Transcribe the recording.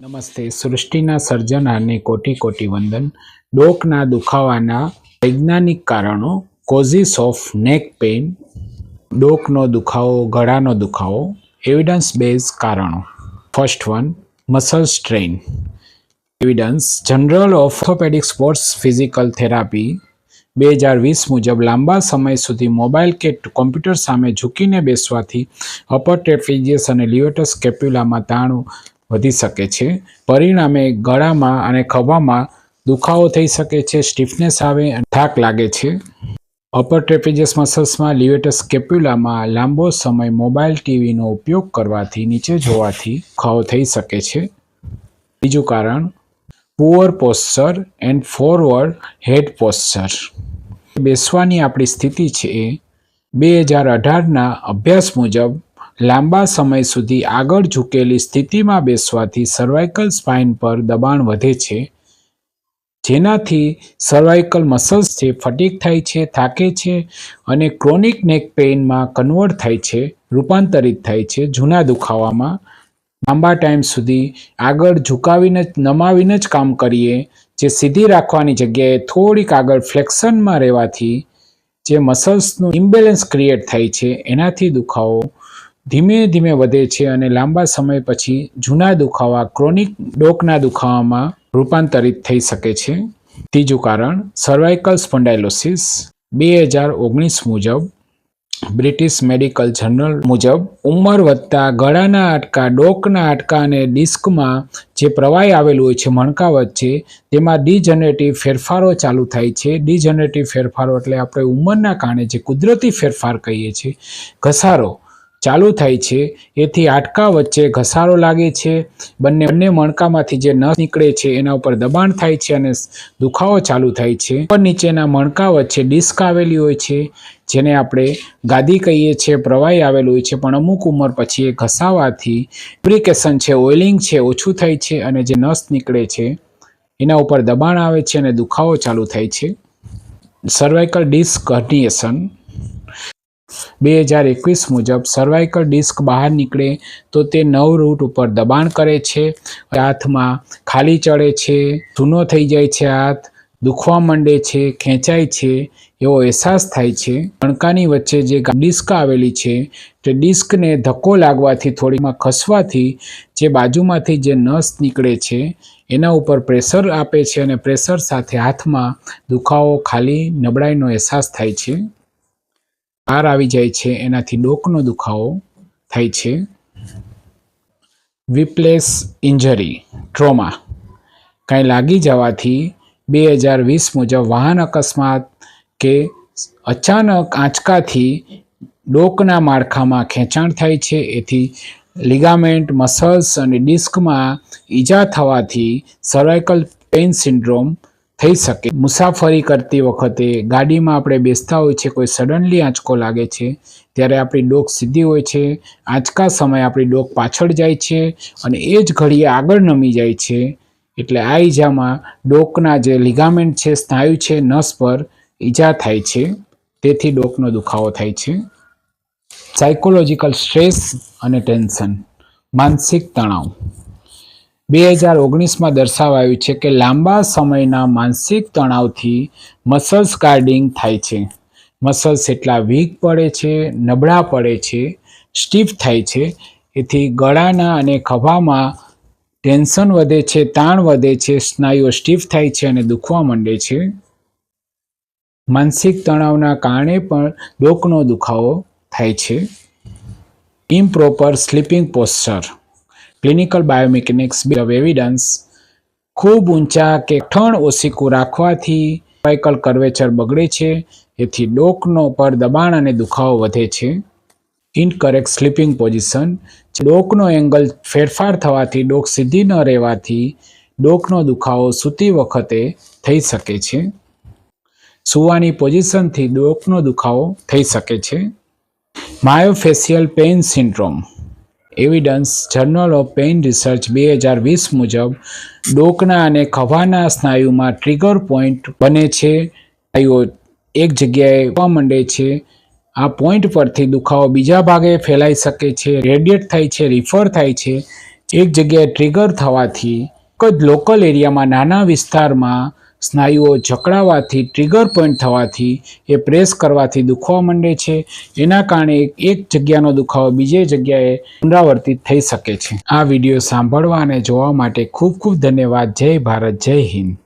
નમસ્તે. સૃષ્ટિના સર્જનારને કોટી કોટી વંદન. ડોકના દુખાવાના વૈજ્ઞાનિક કારણો કોઝિસ ઓફ નેક પેઇન ડોકનો દુખાવો, ગળાનો દુખાવો એવિડન્સ બેઝ કારણો. First one muscle strain evidence journal orthopaedic sports physical therapy બે હજાર વીસ મુજબ લાંબા સમય સુધી મોબાઈલ કે કોમ્પ્યુટર સામે ઝૂકીને બેસવાથી અપર ટ્રેફિજિયસ અને લિયોટસ કેપ્યુલામાં તાણ વધી શકે છે. પરિણામે ગળામાં અને ખભામાં દુખાવો થઈ શકે છે સ્ટીફનેસ આવે અને થાક લાગે છે. અપર ટ્રેપેજિયસ મસલ્સમાં લિવેટસ કેપ્યુલામાં લાંબો સમય મોબાઈલ ટીવીનો ઉપયોગ કરવાથી નીચે જોવાથી ખાવ થઈ શકે છે. બીજું કારણ poor posture and forward head posture બેસવાની આપણી સ્થિતિ છે એ બે હજાર અઢારના અભ્યાસ મુજબ લાંબા સમય સુધી આગળ ઝૂકેલી સ્થિતિમાં બેસવાથી સર્વાઇકલ સ્પાઇન પર દબાણ વધે છે. જેનાથી સર્વાઇકલ મસલ્સ છે ફટીક થાય છે, થાકે છે અને ક્રોનિક નેક પેઇનમાં કન્વર્ટ થાય છે, રૂપાંતરિત થાય છે જૂના દુખાવામાં. લાંબા ટાઈમ સુધી આગળ ઝુકાવીને જ, નમાવીને જ કામ કરીએ, જે સીધી રાખવાની જગ્યાએ થોડીક આગળ ફ્લેક્શનમાં રહેવાથી જે મસલ્સનું ઇમ્બેલેન્સ ક્રિએટ થાય છે, એનાથી દુખાવો ધીમે ધીમે વધે છે અને લાંબા સમય પછી જૂના દુખાવા, ક્રોનિક ડોકના દુખાવામાં રૂપાંતરિત થઈ શકે છે. ત્રીજું કારણ સર્વાઇકલ સ્પોન્ડાઇલોસિસ બે હજાર ઓગણીસ મુજબ, બ્રિટિશ મેડિકલ જર્નલ મુજબ, ઉંમર વધતા ગળાના આટકા ડોકના આટકા અને ડિસ્કમાં જે પ્રવાહી આવેલું હોય છે મણકા વચ્ચે તેમાં ડિજનરેટિવ ફેરફારો ચાલુ થાય છે. ડિજનરેટિવ ફેરફારો એટલે આપણે ઉંમરના કારણે જે કુદરતી ફેરફાર કહીએ છીએ, ઘસારો ચાલુ થાય છે. એથી હાડકા વચ્ચે ઘસારો લાગે છે. બંને બંને મણકામાંથી જે નસ નીકળે છે, એના ઉપર દબાણ થાય છે અને દુખાવો ચાલુ થાય છે. ઉપર નીચેના મણકા વચ્ચે ડિસ્ક આવેલી હોય છે, જેને આપણે ગાદી કહીએ છીએ, પ્રવાહી આવેલું હોય છે, પણ અમુક ઉંમર પછી એ ઘસાવાથી ફ્રિકેશન છે, ઓઇલિંગ છે, ઓછું થાય છે અને જે નસ નીકળે છે, એના ઉપર દબાણ આવે છે અને દુખાવો ચાલુ થાય છે. સર્વાઇકલ ડિસ્ક હર્નિએશન બે હજાર એકવીસ મુજબ સર્વાઇકલ ડિસ્ક બહાર નીકળે તો તે નવ રૂટ ઉપર દબાણ કરે છે. હાથમાં ખાલી ચડે છે જૂનો થઈ જાય છે હાથ, દુખવા માંડે છે, ખેંચાય છે, એવો અહેસાસ થાય છે. કણકાની વચ્ચે જે ડિસ્ક આવેલી છે, તે ડિસ્કને ધક્કો લાગવાથી થોડીમાં ખસવાથી જે બાજુમાંથી જે નસ નીકળે છે, એના ઉપર પ્રેશર આપે છે અને પ્રેશર સાથે હાથમાં દુખાવો ખાલી નબળાઈનો અહેસાસ થાય છે. બહાર આવી જાય છે, એનાથી ડોકનો દુખાવો થાય છે. Whiplash injury, trauma. કાંઈ લાગી જવાથી બે હજાર વીસ મુજબ વાહન અકસ્માત કે અચાનક આંચકાથી ડોકના માળખામાં ખેંચાણ થાય છે, એથી લિગામેન્ટ, મસલ્સ અને ડિસ્કમાં ઈજા થવાથી સર્વાઇકલ પેઇન સિન્ડ્રોમ થઈ શકે. મુસાફરી કરતી વખતે ગાડીમાં આપણે બેસતા હોય છે, કોઈ સડનલી આંચકો લાગે છે, ત્યારે આપણી ડોક સીધી હોય છે, આંચકા સમયે આપણી ડોક પાછળ જાય છે અને એ જ ઘડીએ આગળ નમી જાય છે. એટલે આ ઈજામાં ડોકના જે લિગામેન્ટ છે, સ્નાયુ છે, નસ પર ઈજા થાય છે. તેથી ડોકનો દુખાવો થાય છે. સાયકોલોજીકલ સ્ટ્રેસ અને ટેન્શન માનસિક તણાવ. બે હજાર ઓગણીસમાં દર્શાવાયું છે કે લાંબા સમયના માનસિક તણાવથી મસલ્સ કાર્ડિંગ થાય છે. મસલ્સ એટલા વીક પડે છે, નબળા પડે છે, સ્ટીફ થાય છે. એથી ગળાના અને ખભામાં ટેન્શન વધે છે, તાણ વધે છે, સ્નાયુઓ સ્ટીફ થાય છે અને દુખવા માંડે છે. માનસિક તણાવના કારણે પણ ડોકનો દુખાવો થાય છે. Improper sleeping posture. Clinical biomechanics of evidence ખૂબ ઊંચા કે ઠણ ઓસીકું રાખવાથી સાયકલ કર્વેચર બગડે છે, એથી ડોકનો પર દબાણ અને દુખાવો વધે છે. ઇનકરેક્ટ સ્લીપિંગ પોઝિશન ડોકનો એંગલ ફેરફાર થવાથી ડોક સીધી ન રહેવાથી ડોકનો દુખાવો સૂતી વખતે થઈ શકે છે. સુવાની પોઝિશનથી ડોકનો દુખાવો થઈ શકે છે. Myofascial pain syndrome evidence journal of pain research બે હજાર વીસ મુજબ, ડોકના અને ખભાના સ્નાયુમાં ટ્રિગર પોઈન્ટ બને છે. સ્નાયુઓ એક જગ્યાએ જોવા માંડે છે. આ પોઈન્ટ પરથી દુખાવો બીજા ભાગે ફેલાઈ શકે છે, રેડિયેટ થાય છે રિફર થાય છે. એક જગ્યાએ ટ્રિગર થવાથી, એક જ લોકલ એરિયામાં નાના વિસ્તારમાં સ્નાયુઓ જકડાવાથી ટ્રિગર પોઈન્ટ થવાથી એ પ્રેસ કરવાથી દુખવા માંડે છે. એના કારણે એક જગ્યાનો દુખાવો બીજે જગ્યાએ પુનરાવર્તિત થઈ શકે છે. આ વીડિયો સાંભળવા અને જોવા માટે ખૂબ ખૂબ ધન્યવાદ. જય ભારત, જય હિન્દ.